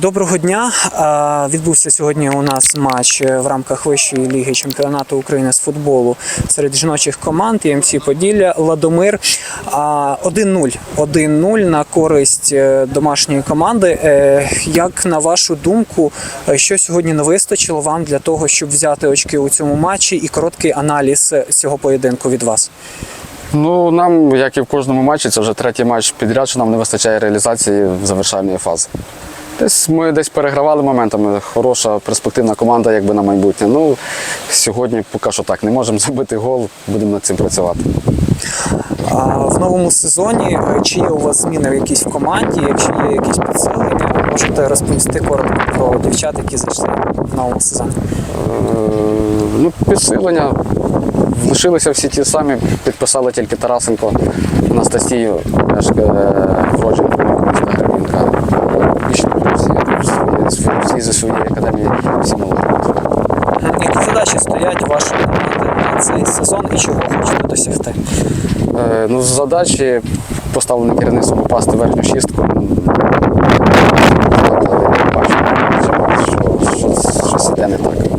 Доброго дня. Відбувся сьогодні у нас матч е, в рамках вищої ліги чемпіонату України з футболу серед жіночих команд ЄМС Поділля Ладомир. А, 1-0. 1-0 на користь е, домашньої команди. Е, Як на вашу думку, що сьогодні не вистачило вам для того, щоб взяти очки у цьому матчі і короткий аналіз цього поєдинку від вас? Ну, нам, як і в кожному матчі, це вже третій матч підряд, що нам не вистачає реалізації в завершальної фази. Десь ми десь перегравали моментами. Хороша перспективна команда, якби на майбутнє. Ну, сьогодні поки що так, не можемо забити гол, будемо над цим працювати. А в новому сезоні е, чи є у вас зміни якісь в команді, якщо є якісь підсилення, можете розповісти коротко про дівчат, які зайшли в новому сезоні. Е, Ну, підсилення. Лишилися всі ті самі, підписали тільки Тарасенко, Анастасію, теж Своєї академії самовиробництва. Які задачі стоять у вашій на цей сезон і чого хочете досягти? Е, ну, задачі поставлені керівництвом попасти в верхню шістку. Тобто, я бачу, що щось іде не так.